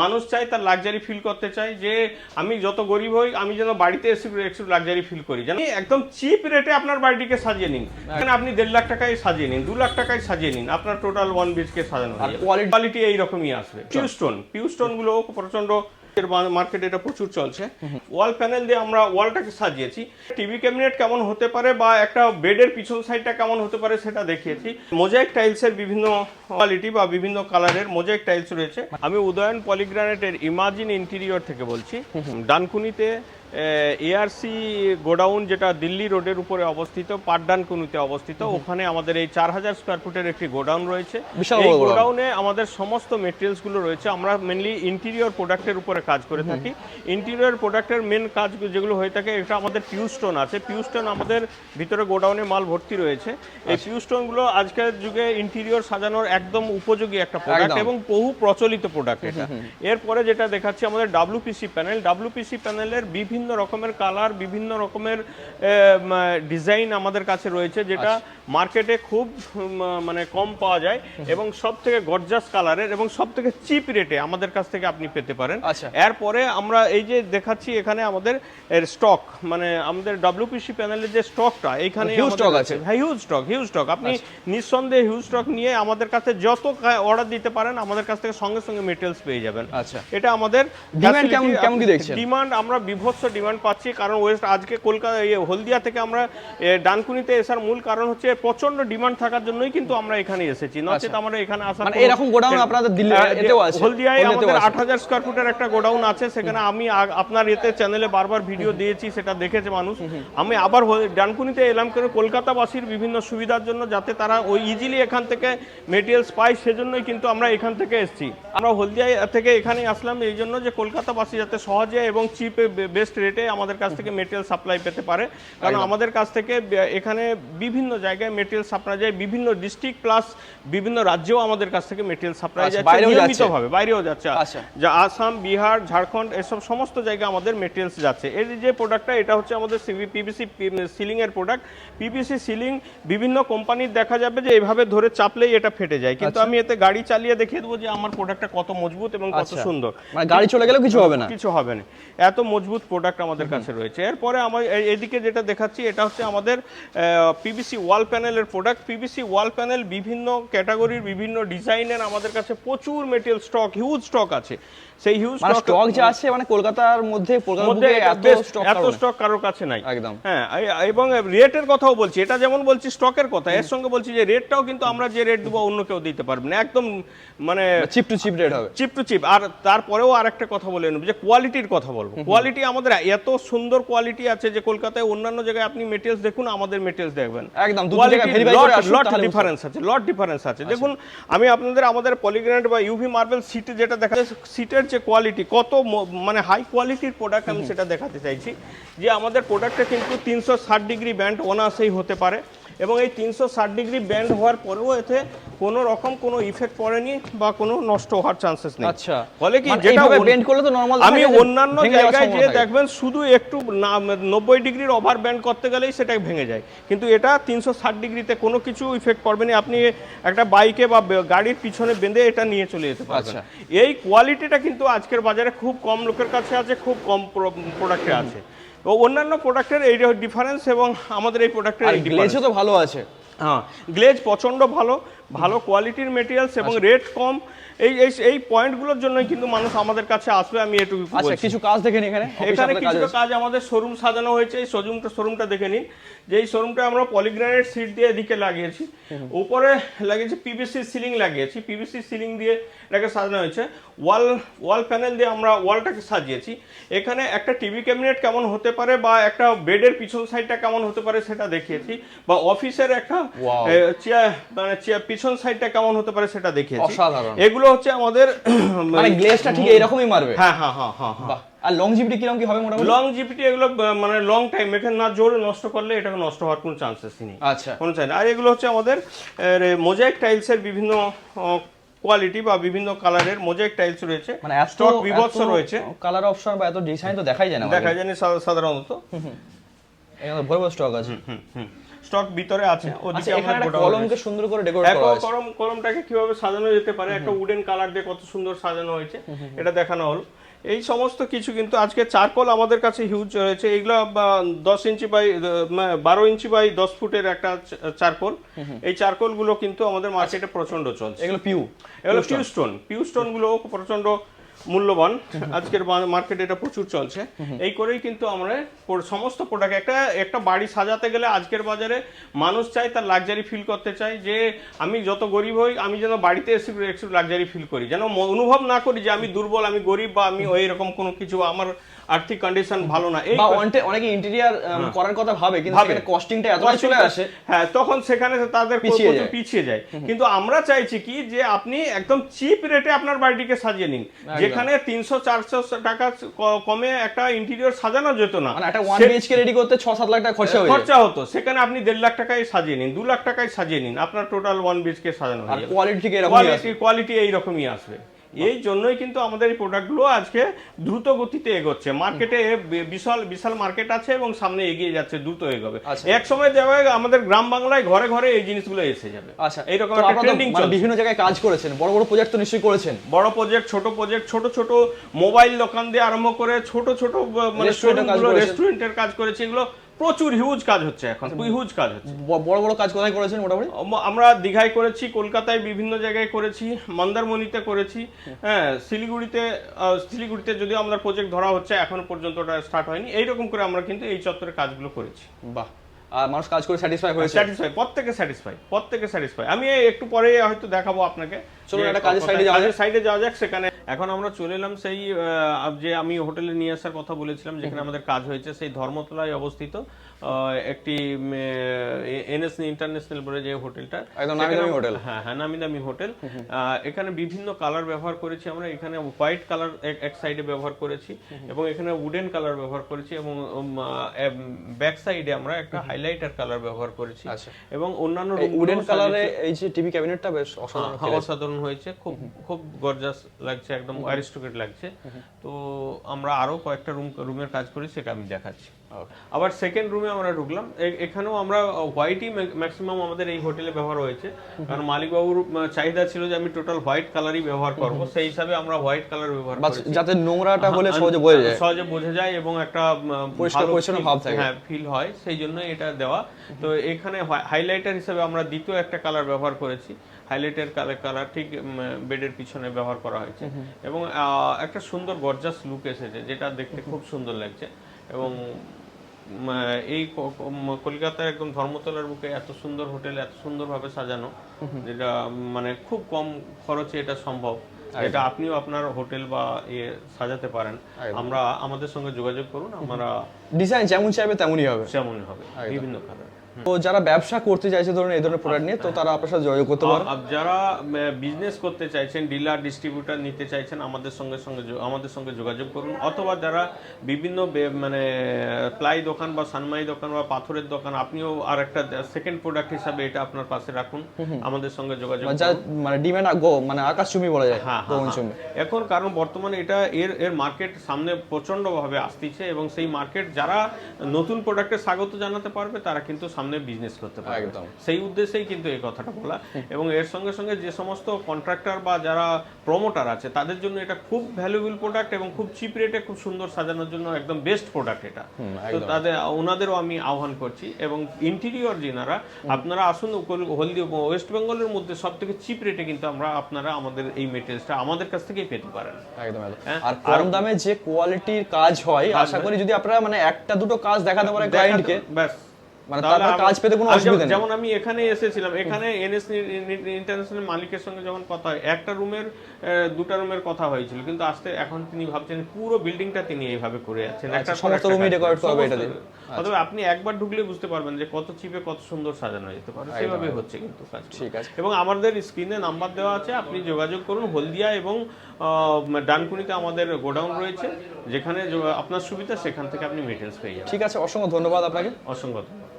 মানুষ চায় তার লাক্সারি ফিল করতে চায় যে আমি যত গরিব হই আমি যেন বাড়িতে এসে একটু লাক্সারি ফিল করি। জানি একদম চিপ রেটে আপনার বাড়িটিকে সাজিয়ে নিন। এখানে আপনি দেড় লাখ টাকায় সাজিয়ে নিন দু লাখ টাকায় সাজিয়ে নিন আপনার টোটাল ওয়ান বিচকে সাজানো কোয়ালিটি এইরকমই আসবে। পিউস্টোন পিউস্টোনগুলো প্রচণ্ড মার্কেটে এটা প্রচুর চলছে। ওয়াল প্যানেল দিয়ে আমরা ওয়ালটাকে সাজিয়েছি। টিভি ক্যাবিনেট কেমন হতে পারে বা একটা বেডের পিছন সাইডটা কেমন হতে পারে সেটা দেখিয়েছি। মোজাইক টাইলসের বিভিন্ন কোয়ালিটি বা বিভিন্ন কালারের মোজাইক টাইলস রয়েছে। আমি উদয়ন পলিগ্রানেটের ইমাজিন ইন্টেরিয়র থেকে বলছি। ডানকুনিতে এআরসি গোডাউন যেটা দিল্লি রোডের উপরে অবস্থিত পাটডানকুনিতে অবস্থিত ওখানে আমাদের এই চার হাজার স্কোয়ার ফুটের একটি গোডাউন রয়েছে। এই গোডাউনে। আমাদের সমস্ত মেটেরিয়ালসগুলো রয়েছে আমরা মেনলি ইন্টেরিয়র প্রোডাক্টের উপরে কাজ করে থাকি। ইন্টেরিয়র প্রোডাক্টের মেন কাজ যেগুলো হয়ে থাকে এটা আমাদের পিউস্টোন আছে। পিউস্টোন আমাদের ভিতরে গোডাউনে মাল ভর্তি রয়েছে। এই আচ্ছা। পিউস্টোনগুলো আজকের যুগে ইন্টেরিয়র সাজানোর একদম উপযোগী একটা প্রোডাক্ট এবং বহু প্রচলিত প্রোডাক্ট এটা। এরপরে যেটা দেখাচ্ছি আমাদের ডাব্লিউপিসি প্যানেল ডাব্লিউপিসি প্যানেলের বিভিন্ন রকমের কালার বিভিন্ন রকমের ডিজাইন আমাদের কাছে রয়েছে যেটা আচ্ছা। মার্কেটে খুব মানে কম পাওয়া যায় এবং সব থেকে গর্জাস কালারের এবং সব থেকে চিপ রেটে আমাদের কাছ থেকে আপনি পেতে পারেন আচ্ছা। এরপরে আমরা এই যে দেখাচ্ছি এখানে আমাদের স্টক মানে আমাদের ডাব্লিউপিসি প্যানেলের যে স্টকটা এইখানে Huge stock আছে। হিউজ স্টক হিউজ স্টক আপনি নিঃসন্দেহে হিউজ স্টক নিয়ে আমাদের কাছে যত অর্ডার দিতে পারেন আমাদের কাছ থেকে সঙ্গে সঙ্গে মেটেরিয়ালস পেয়ে যাবেন আচ্ছা এটা আমাদের Demand কেমন- কেমন কি দেখছেন? ডিমান্ড আমরা বিভৎস ডিমান্ড পাচ্ছি কারণ ওয়েস্ট আজকে কলকাতা ইয়ে, হলদিয়া থেকে আমরা ডানকুনিতে আসার মূল কারণ হচ্ছে প্রচণ্ড ডিমান্ড থাকার জন্যই কিন্তু আমরা এখানে এসেছি। নচেত আমরা এখানে আসার মানে এরকম গোডাউন আপনাদের দিল্লি হ্যাঁ, আছে। হলদিয়ায় আমাদের আছে। আট হাজার স্কোয়ার ফুটের একটা গোডাউন আছে সেখানে আমি আপনার এতে চ্যানেলে বারবার ভিডিও দিয়েছি সেটা দেখেছে মানুষ। আমি আবার ডানকুনিতে এলাম করে কলকাতাবাসীর বিভিন্ন সুবিধার জন্য যাতে তারা ওই ইজিলি এখান থেকে মেটেরিয়ালস পায় সেজন্যই কিন্তু আমরা এখান থেকে এসেছি। আমরা হলদিয়া থেকে এখানে আসলাম এই জন্য যে কলকাতাবাসী যাতে সহজে এবং চিপে বেস্ট রেটে আমাদের কাছ থেকে মেটেরিয়াল সাপ্লাই পেতে পারে। কারণ আমাদের কাছ থেকে এখানে বিভিন্ন জায়গায় মেটেরিয়াল সাপ্লাই যায় বিভিন্ন ডিস্ট্রিক্ট প্লাস বিভিন্ন রাজ্যেও আমাদের কাছ থেকে মেটেরিয়াল সাপ্লাই আচ্ছা, যাচ্ছে বাইরেও যাচ্ছে? নিয়মিতভাবে বাইরেও যাচ্ছে। আচ্ছা। যা আসাম বিহার ঝাড়খণ্ড এসব সমস্ত জায়গায় আমাদের মেটেরিয়ালস যাচ্ছে। এর যে প্রোডাক্টটা এটা হচ্ছে আমাদের সিভি পিভিসি সিলিং এর প্রোডাক্ট পিভিসি সিলিং বিভিন্ন কোম্পানির দেখা যাবে যে এইভাবে ধরে চাপলেই এটা ফেটে যায়। কিন্তু আচ্ছা। আমি এতে গাড়ি চালিয়ে দেখিয়ে দেবো যে আমার প্রোডাক্টটা কত মজবুত এবং কত। সুন্দর। মানে গাড়ি চলে গেলেও কিছু হবে না? কিছু হবে না। এত মজবুত প্রোডাক্ট আমাদের কাছে রয়েছে। এরপরে আমার এদিকে যেটা দেখাচ্ছি এটা হচ্ছে আমাদের পিভিসি ওয়াল প্যানেলের প্রোডাক্ট পিভিসি ওয়াল প্যানেল বিভিন্ন ক্যাটাগরির বিভিন্ন ডিজাইনের আমাদের কাছে প্রচুর মেটেরিয়াল স্টক হিউজ স্টক আছে। সেই হিউজ মানে স্টক যে আছে মানে কলকাতার মধ্যে মধ্যে এত স্টক এত স্টক কারোর কাছে নাই। একদম। হ্যাঁ এবং রেটের কথাও বলছি। এটা যেমন বলছি স্টকের কথা এর সঙ্গে বলছি যে রেটটাও কিন্তু আমরা যে রেট দেবো অন্য কেউ দিতে পারবে না। একদম মানে চিপ টু চিপ রেট হবে। চিপ টু চিপ আর তারপরেও আরেকটা কথা বলে নেব যে কোয়ালিটির কথা বলব। কোয়ালিটি আমাদের এত সুন্দর কোয়ালিটি আছে যে কলকাতায় অন্যান্য জায়গায় আপনি মেটেরিয়ালস দেখুন আমাদের মেটেরিয়ালস দেখবেন। একদম, লট ডিফারেন্স আছে লট ডিফারেন্স আছে। দেখুন আমি আপনাদের আমাদের পলিগ্রেনেট বা ইউভি মার্বেল সিটে যেটা দেখা সিটের যে কোয়ালিটি কত মানে হাই কোয়ালিটির প্রোডাক্ট আমি সেটা দেখাতে চাইছি। যে আমাদের প্রোডাক্টটা কিন্তু তিনশো ষাট ডিগ্রি ব্যান্ড অনায়াসেই হতে পারে। এবং এই তিনশো ষাট ডিগ্রি ব্যান্ড হওয়ার পরেও এতে কোনো রকম কোনো ইফেক্ট পড়েনি বা কোনো নষ্ট হওয়ার চান্সেস নেই। আচ্ছা। ফলে কি মানে যেটা bend করলে তো normal আমি অন্যান্য জায়গায় যে দেখবেন শুধু একটু নব্বই ডিগ্রির ওভার ব্যান্ড করতে গেলেই সেটা ভেঙে যায়। কিন্তু এটা তিনশো ষাট ডিগ্রিতে কোনো কিছু ইফেক্ট পড়বে না আপনি একটা বাইকে বা গাড়ির পিছনে বেঁধে এটা নিয়ে চলে যেতে পারবেন। আচ্ছা। এই কোয়ালিটিটা কিন্তু আজকের বাজারে খুব কম লোকের কাছে আছে খুব কম প্রোডাক্টে আছে। তো অন্যান্য প্রোডাক্টের এই ডিফারেন্স এবং আমাদের এই প্রোডাক্টের। গ্লেজও তো ভালো আছে হ্যাঁ গ্লেজ প্রচণ্ড ভালো ভালো কোয়ালিটির মেটেরিয়ালস এবং আচ্ছা। রেট কম এই এই পয়েন্টগুলোর জন্যই কিন্তু মানুষ আমাদের কাছে আসবে আমি এটুকু আচ্ছা কিছু কাজ দেখেন এখানে। এখানে কিছুটা আছে। কাজ আমাদের শোরুম সাজানো হয়েছে এই শোরুমটা শোরুমটা দেখে নিন। যে এই শোরুমটা আমরা পলিগ্রানেট সিট দিয়ে এদিকে লাগিয়েছি। উপরে লাগিয়েছি পিভিসি সিলিং লাগিয়েছি। পিভিসি সিলিং দিয়ে এটাকে সাজানো হয়েছে। ওয়াল ওয়াল প্যানেল দিয়ে আমরা ওয়ালটাকে সাজিয়েছি। এখানে একটা টিভি ক্যাবিনেট কেমন হতে পারে বা একটা বেডের পিছন সাইডটা কেমন হতে পারে সেটা দেখিয়েছি। বা অফিসের একটা চেয়ার মানে চেয়ার পিছন সাইডটা কেমন হতে পারে সেটা দেখিয়েছি। অসাধারণ। এগুলো হচ্ছে আমাদের মানে গ্লেজটা ঠিক এরকমই মারবে? হ্যাঁ হ্যাঁ হ্যাঁ হ্যাঁ হ্যাঁ। আর লংজিভিটি কীরকম কি হবে মোটামুটি? লং জিপিটি এগুলো মানে লং টাইম এখানে না জোরে নষ্ট করলে এটা নষ্ট হওয়ার কোনো চান্সেসই নেই। আচ্ছা। কোনো চাই না আর এগুলো হচ্ছে আমাদের মোজাইক টাইলসের বিভিন্ন কোয়ালিটি বা বিভিন্ন কালারের মোজাইক টাইলস রয়েছে। মানে স্টক বিভৎস রয়েছে। কালার অপশন বা এত ডিজাইন তো দেখাই যায় না দেখা যায়নি সা- সাধারণত। এখানে ভরে স্টক আছে। হুম, হুম। স্টক ভিতরে আছে আচ্ছা ওদিকে আমরা কলমকে সুন্দর করে ডেকোরেট করা আছে কলম কলমটাকে কীভাবে সাজানো যেতে পারে একটা উডেন কালার দিয়ে কত সুন্দর সাজানো হয়েছে এটা দেখানো হলো। এই সমস্ত কিছু কিন্তু আজকে চারকোল আমাদের কাছে হিউজ রয়েছে। এগুলো দশ ইঞ্চি বাই বারো ইঞ্চি বাই দশ ফুটের একটা চারকোল। এই চারকোলগুলো কিন্তু আমাদের মার্কেটে প্রচণ্ড চলছে। এগুলো পিউ এগুলো পিউ স্টোন পিউ স্টোনগুলো প্রচণ্ড মূল্যবান। আজকের মার্কেটে এটা প্রচুর চলছে। এই করেই কিন্তু আমরা সমস্ত প্রোডাক্ট একটা একটা বাড়ি সাজাতে গেলে আজকের বাজারে মানুষ চাই তার লাক্সারি ফিল করতে চাই যে আমি যত গরিব হই আমি যেন বাড়িতে এসে একটু লাক্সারি ফিল করি। যেন অনুভব না করি যে আমি দুর্বল আমি গরিব বা আমি ওই রকম কোনো কিছু আমার আর্থিক কন্ডিশন ভালো না। এই অনেকে ইন্টেরিয়ার করার কথা ভাবে কিন্তু সেখানে কস্টিংটা এতটা চলে আসে। হ্যাঁ তখন সেখানে তাদের পিছিয়ে যায়। পিছিয়ে যায়। কিন্তু আমরা চাইছি কি যে আপনি একদম চিপ রেটে আপনার বাড়িটিকে সাজিয়ে নিন। যেখানে তিনশো চারশো টাকা কমে একটা ইন্টেরিয়র সাজানো যেত না। মানে একটা ওয়ান বিএইচকে রেডি করতে ছ সাত লাখ টাকা খরচা খরচা হতো। সেখানে আপনি দেড় লাখ টাকায় সাজিয়ে নিন দু লাখ টাকায় সাজিয়ে নিন আপনার টোটাল ওয়ান বিএচকে সাজানো কোয়ালিটি কোয়ালিটি এইরকমই আসবে। এই জন্যই কিন্তু আমাদের এই প্রোডাক্টগুলো আজকে দ্রুত গতিতে এগোচ্ছে। মার্কেটে বিশাল বিশাল মার্কেট আছে এবং সামনে এগিয়ে যাচ্ছে দ্রুত এগোবে। আচ্ছা। এক সময় যাবে আমাদের গ্রাম বাংলায় ঘরে ঘরে এই জিনিসগুলো এসে যাবে। আচ্ছা। এইরকম একটা ট্রেন্ডিং মানে বিভিন্ন জায়গায় কাজ করেছেন বড় বড় প্রজেক্ট তো নিশ্চয়ই করেছেন। বড় প্রজেক্ট ছোট প্রজেক্ট ছোট ছোট মোবাইল দোকান দিয়ে আরম্ভ করে ছোট ছোট মানে। রেস্টুরেন্টের কাজ করেছে এগুলো প্রচুর হিউজ কাজ হচ্ছে এখন হিউজ কাজ হচ্ছে। বড় বড় কাজ কোথায় করেছেন মোটামুটি? আমরা দীঘায় করেছি কলকাতায় বিভিন্ন জায়গায় করেছি মন্দারমণিতে করেছি হ্যাঁ শিলিগুড়িতে শিলিগুড়িতে যদিও আমাদের প্রজেক্ট ধরা হচ্ছে এখনও পর্যন্ত ওটা স্টার্ট হয়নি। এইরকম করে আমরা কিন্তু এই চত্বরে কাজগুলো করেছি। বাহ আর মানুষ কাজ করে স্যাটিসফাই হয়েছে? স্যাটিসফাই প্রত্যেকে স্যাটিসফাই প্রত্যেকে স্যাটিসফাই আমি একটু পরে হয়তো দেখাবো আপনাকে। চলুন, একটা কাজের কোথায়- যাওয়া কাজের সাইডে যাওয়া যাক সেখানে এখন আমরা চলে এলাম সেই যে আমি হোটেলে নিয়ে আসার কথা বলেছিলাম যেখানে আমাদের কাজ হয়েছে সেই ধর্মতলায় অবস্থিত একটি এনএস ইন্টারন্যাশনাল বলে যে হোটেলটা একদম নামি দামি হোটেল। হ্যাঁ হ্যাঁ নামি দামি হোটেল এখানে বিভিন্ন কালার ব্যবহার করেছি আমরা এখানে হোয়াইট কালার এক সাইডে ব্যবহার করেছি এবং এখানে উডেন কালার ব্যবহার করেছি এবং ব্যাক সাইডে আমরা একটা হাইলাইটার কালার ব্যবহার করেছি আচ্ছা। এবং অন্যান্য উডেন কালারে এই যে টিভি ক্যাবিনেটটা বেশ অসাধারণ হ্যাঁ, অসাধারণ হয়েছে খুব খুব গর্জাস লাগছে একদম অ্যারিস্টোক্রেট লাগছে। তো আমরা আরও কয়েকটা রুম রুমের কাজ করি সেটা আমি দেখাচ্ছি। আবার সেকেন্ড রুমে আমরা ঢুকলাম। এখানেও আমরা হোয়াইটই ম্যাক্সিমাম আমাদের এই হোটেলে ব্যবহার হয়েছে। কারণ মালিকবাবুর চাহিদা ছিল যে আমি টোটাল হোয়াইট কালারই ব্যবহার করব। সেই হিসাবে আমরা হোয়াইট কালার ব্যবহার বা করেছি। যাতে নোংরাটা হলে সহজে বোঝা যায়। সহজে বোঝা যায় এবং একটা পরিষ্কার পরিচ্ছন্ন ভাব থাকে। হ্যাঁ ফিল হয়। সেই জন্য এটা দেওয়া। তো এখানে হাইলাইটার হিসেবে আমরা দ্বিতীয় একটা কালার ব্যবহার করেছি। হাইলাইটের কালার কালার ঠিক বেডের পিছনে ব্যবহার করা হয়েছে। এবং একটা সুন্দর গর্জাস লুক এসেছে যেটা দেখতে খুব সুন্দর লাগছে। এবং এই কলকাতার একদম ধর্মতলার বুকে এত সুন্দর হোটেল এত সুন্দরভাবে সাজানো যেটা মানে খুব কম খরচে এটা সম্ভব। এটা আপনিও আপনার হোটেল বা ইয়ে সাজাতে পারেন। আমরা আমাদের সঙ্গে যোগাযোগ করুন আমরা ডিজাইন যেমন চাইবে তেমনই হবে। যেমনই হবে বিভিন্ন কালার। তো যারা ব্যবসা করতে চাইছে ধরুন এই ধরনের প্রোডাক্ট নিয়ে তো তারা আপনার সাথে যোগাযোগ করতে পারে। যারা বিজনেস করতে চাইছেন ডিলার ডিস্ট্রিবিউটার নিতে চাইছেন আমাদের সঙ্গে সঙ্গে আমাদের সঙ্গে যোগাযোগ করুন। অথবা যারা বিভিন্ন মানে প্লাই দোকান বা সানমাই দোকান বা পাথরের দোকান আপনিও আর একটা সেকেন্ড প্রোডাক্ট হিসাবে এটা আপনার পাশে রাখুন। আমাদের সঙ্গে যোগাযোগ মানে মানে ডিমান্ড মানে আকাশচুম্বী বলা যায় হ্যাঁ, হ্যাঁ, এখন কারণ বর্তমানে এটা এর এর মার্কেট সামনে প্রচণ্ড ভাবে আসতেছে এবং সেই মার্কেট যারা নতুন প্রোডাক্টে স্বাগত জানাতে পারবে তারা কিন্তু সামনে বিজনেস করতে পারবে। একদম। সেই উদ্দেশ্যেই কিন্তু এই কথাটা বলা। এবং এর সঙ্গে সঙ্গে যে সমস্ত কন্ট্রাক্টর বা যারা প্রমোটার আছে তাদের জন্য এটা খুব ভ্যালুয়েবল প্রোডাক্ট এবং খুব চিপ রেটে খুব সুন্দর সাজানোর জন্য একদম বেস্ট প্রোডাক্ট এটা। তো তাদের ওনাদেরও আমি আহ্বান করছি। এবং ইন্টেরিয়র যিনারা আপনারা আসুন হলদি ওয়েস্ট বেঙ্গলের মধ্যে সব থেকে চিপ রেটে কিন্তু আমরা আপনারা আমাদের এই মেটেরিয়ালসটা আমাদের কাছ থেকেই পেতে পারেন। একদম হ্যাঁ, আর কম দামে যে কোয়ালিটির কাজ হয় আশা করি যদি আপনারা মানে একটা দুটো কাজ দেখাতে পারেন ক্লায়েন্টকে ব্যাস। মানে তারপর কাজ পেতে কোনো অসুবিধা নেই। যেমন আমি এখানে এসেছিলাম এখানে এনএস ইন্টারন্যাশনাল মালিকের সঙ্গে যখন কথা হয় একটা রুমের দুটা রুমের কথা হয়েছিল কিন্তু আসতে এখন তিনি ভাবছেন পুরো বিল্ডিংটা তিনি এইভাবে করে যাচ্ছেন। একটা আচ্ছা, সমস্ত room-ই decorate করবে এটা দিয়ে। অথবা আপনি একবার ঢুকলে বুঝতে পারবেন যে কত চিপে কত সুন্দর সাজানো যেতে পারে। সেভাবে হচ্ছে কিন্তু কাজ ঠিক আছে। এবং আমাদের স্ক্রিনে নাম্বার দেওয়া আছে আপনি যোগাযোগ করুন হলদিয়া এবং ডানকুনিতে আমাদের গোডাউন রয়েছে যেখানে আপনার সুবিধা সেখান থেকে আপনি মেটেরিয়ালস পেয়ে যাবেন। ঠিক আছে অসংখ্য ধন্যবাদ আপনাকে। অসংখ্য ধন্যবাদ।